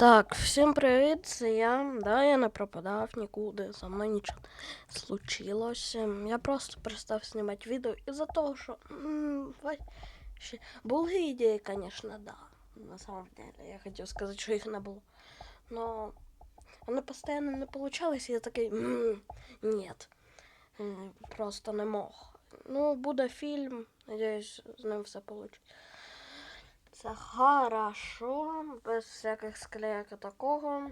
Так, всім привіт, це я. Да, я не пропадав нікуди, со мною нічого не случилося. Я просто перестав знімати відео із-за того, що м, вообще, були ідеї, звісно, да. На самом деле, я хотів сказати, що їх не було. Но вони постійно не получались, і я такий, м, ні, М, просто не мог. Ну, буде фільм, надіюсь, з ним все вийде. Це хорошо, без всяких склеек і такого.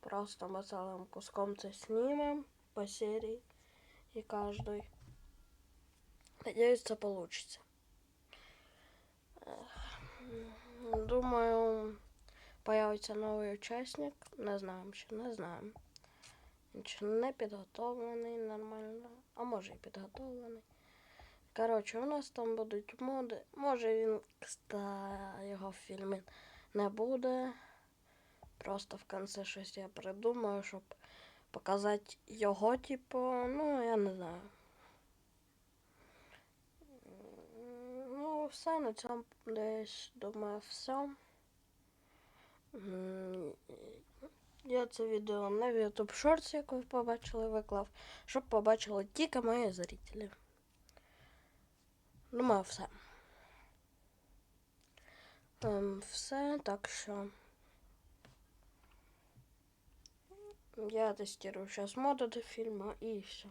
Просто ми цілим куском це знімемо по серії і кожний. Надіюсь, це вийде. Думаю, появиться новий учасник. Не знаємо ще, не знаємо. Він не підготовлений нормально, а може і підготовлений. Коротше, у нас там будуть моди. Може він, кстати, його в фільмі не буде. Просто в кінці щось я придумаю, щоб показати його, типу, ну, я не знаю. Ну, все, на цьому десь, думаю, все. Я це відео на YouTube Shorts, як ви побачили, виклав, щоб побачили тільки мої зрителі. Думаю, все. Ем, все, так що. Я тестирую сейчас моду до фильма и все.